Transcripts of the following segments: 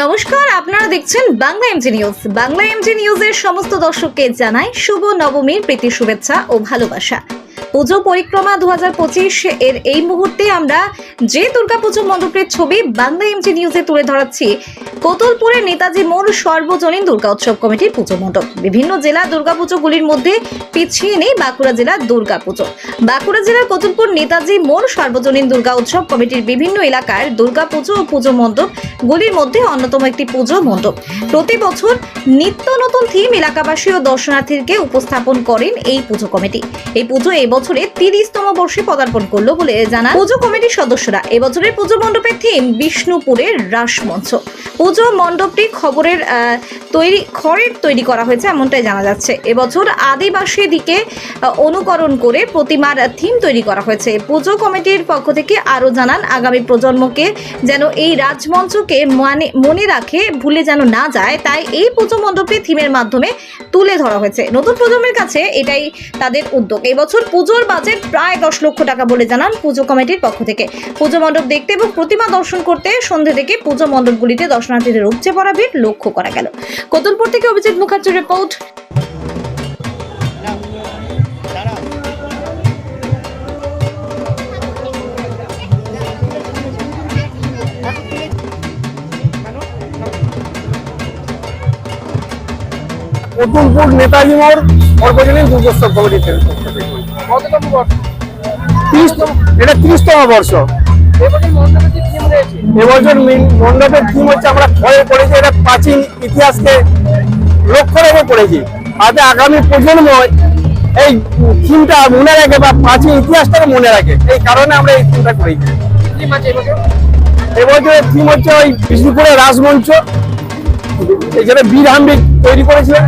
নমস্কার, আপনারা দেখছেন Bangla MG news Bangla MG নিউজের সমস্ত দর্শককে জানাই শুভ নবমীর প্রীতি, শুভেচ্ছা ও ভালোবাসা। পুজো পরিক্রমা দু হাজার পঁচিশ এর এই মুহূর্তে আমরা যে দুর্গাপুজো মণ্ডপের ছবি বাংলা এমজি নিউজে তুলে ধরাচ্ছি কোতলপুরের নেতাজি মোড় সর্বজনীন দুর্গা উৎসব কমিটির পুজো মণ্ডপ। বিভিন্ন জেলা দুর্গাপুজোগুলির মধ্যে পিছিয়ে নেই বাঁকুড়া জেলার দুর্গাপুজো। বাঁকুড়া জেলার কোতুলপুর নেতাজি মোড় সর্বজনীন দুর্গা উৎসব কমিটির বিভিন্ন এলাকার দুর্গাপুজো ও পুজো মণ্ডপ গুলির মধ্যে অন্যতম একটি পুজো মণ্ডপ। প্রতি বছর নিত্য নতুন থিম এলাকাবাসী ও দর্শনার্থীকে উপস্থাপন করেন এই পুজো কমিটি। এই পুজো এবছরে তিরিশতম বর্ষে পদার্পণ করল বলে জানান পুজো কমিটির সদস্যরা। এবছরের পুজো মণ্ডপের থিম বিষ্ণুপুরের রাসমঞ্চ। পুজো মণ্ডপটি খবরের তৈরি, খড়ের তৈরি করা হয়েছে, এমনটাই জানা যাচ্ছে। এবছর আদিবাসী দিকে অনুকরণ করে প্রতিমার থিম তৈরি করা হয়েছে। পুজো কমিটির পক্ষ থেকে আরও জানান, আগামী প্রজন্মকে যেন এই রাজমঞ্চকে মানে মনে রাখে, ভুলে যেন না যায়, তাই এই পুজো মণ্ডপটি থিমের মাধ্যমে তুলে ধরা হয়েছে। নতুন প্রজন্মের কাছে এটাই তাদের উদ্যোগ। এবছর পুজোর বাজেট প্রায় দশ লক্ষ টাকা বলে জানান পুজো কমিটির পক্ষ থেকে। পুজো মণ্ডপ দেখতে এবং প্রতিমা দর্শন করতে সন্ধ্যে থেকে পুজো মণ্ডপগুলিতে দর্শনার্থীদের উপচে পড়া ভিড় লক্ষ্য করা গেল। কতুলপুর থেকে অভিজিৎ মুখার্জির রিপোর্ট। অতুলপুর নেতাজি মোড় সর্বজনীন দুর্গোৎসব তিরিশতম এটা তিরিশতম বর্ষ। এবছর মণ্ডপে থিম হচ্ছে আমরা ঘরে পড়েছি এটা প্রাচীন ইতিহাসকে লক্ষ্য রেখে পড়েছি। যাতে আগামী প্রজন্ম এই থিমটা মনে রাখে বা প্রাচীন ইতিহাসটাকে মনে রাখে এই কারণে আমরা এই থিমটা করেছি। এবছরের থিম হচ্ছে ওই বিষ্ণুপুরের রাজমঞ্চ এখানে বীর হাম্বিক তৈরি করেছিলেন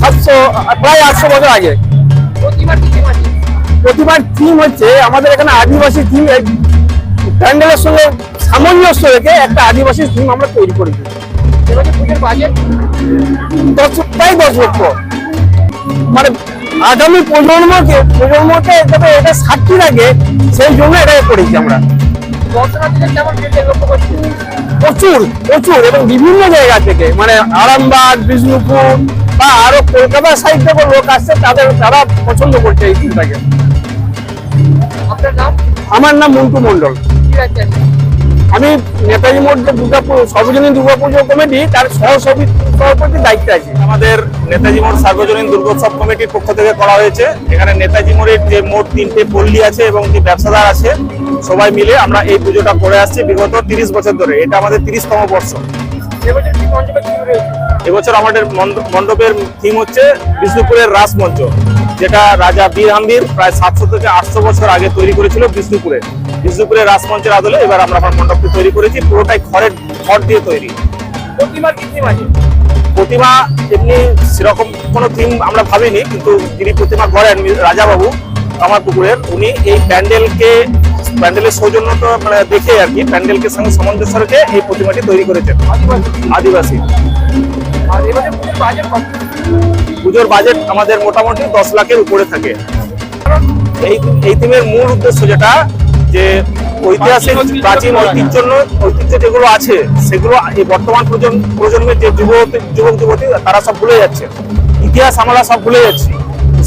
সাতশো প্রায় আটশো বছর আগে। প্রতিমার থিম হচ্ছে আমাদের এখানে আদিবাসী থিম প্যান্ডেলের সঙ্গে সামঞ্জস্য রেখে একটা আদিবাসী থিম আমরা তৈরি করেছি এবছর পুজোর বাজেট দশ প্রায় দশ লক্ষ। মানে আগামী প্রজন্মকে প্রজন্মকে এটা সাক্ষী সেই জন্য এটা করেছি আমরা। প্রচুর প্রচুর। এবং বিভিন্ন জায়গা থেকে মানে আরামবাগ বিষ্ণুপুর বা আরও কলকাতা সাইড থেকে লোক আসছে তাদের তারা পছন্দ করছে এই নাম আমার নাম মন্টু মন্ডল আমি নেতাজি মোড় যে দুর্গাপুর সর্বজনীন দুর্গাপুজো কমিটি তার সহ সভাপতির দায়িত্বে আছি। আমাদের নেতাজি মোড় সার্বজনীন দুর্গোৎসব কমিটির পক্ষ থেকে করা হয়েছে। এখানে নেতাজি মোড়ের যে মোট তিনটে পল্লী আছে এবং যে ব্যবসাদার আছে সবাই মিলে আমরা এই পুজোটা করে আসছি বিগত তিরিশ বছর ধরে। এটা আমাদের তিরিশতম বর্ষ। এবছর আমাদের মণ্ড- মণ্ডপের থিম হচ্ছে বিষ্ণুপুরের রাসমঞ্চ যেটা রাজা বীর হাম্বির প্রায় সাতশো থেকে আটশো বছর আগে তৈরি করেছিল বিষ্ণুপুরে। বিষ্ণুপুরের রাসমঞ্চের আদলে এবার আমরা আমার মণ্ডপটি তৈরি করেছি পুরোটাই খড়ের খড় দিয়ে তৈরি। প্রতিমার কি থিম আছে? প্রতিমা এমনি সেরকম কোনো থিম আমরা ভাবিনি কিন্তু যিনি প্রতিমা করেন রাজাবাবু আমার পুকুরের উনি এই প্যান্ডেলকে প্যান্ডেলের সৌজন্যতা মানে দেখে আর কি প্যান্ডেলকে সঙ্গে সামঞ্জস্য রেখে এই প্রতিমাটি তৈরি করেছেন আদিবাসী। পুজোর বাজেট আমাদের মোটামুটি দশ লাখের উপরে থাকে। এই এই থিমের মূল উদ্দেশ্য যেটা যে ঐতিহাসিক প্রাচীন ঐতিহ্য ঐতিহ্য যেগুলো আছে সেগুলো এই বর্তমান প্রজন্ম প্রজন্মের যে যুবক যুবক যুবতী তারা সব ভুলে যাচ্ছে। ইতিহাস আমরা সব ভুলে যাচ্ছি।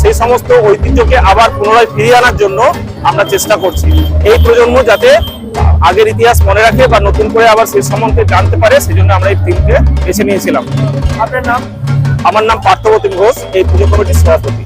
সেই সমস্ত ঐতিহ্যকে আবার পুনরায় ফিরিয়ে আনার জন্য আমরা চেষ্টা করছি। এই প্রজন্ম যাতে আগের ইতিহাস মনে রাখে বা নতুন করে আবার সেই সম্বন্ধে জানতে পারে সেই জন্য আমরা এই থিমকে বেছে নিয়েছিলাম। আপনার নাম? আমার নাম পার্থপ্রতিম ঘোষ এই পুজো কমিটির সভাপতি।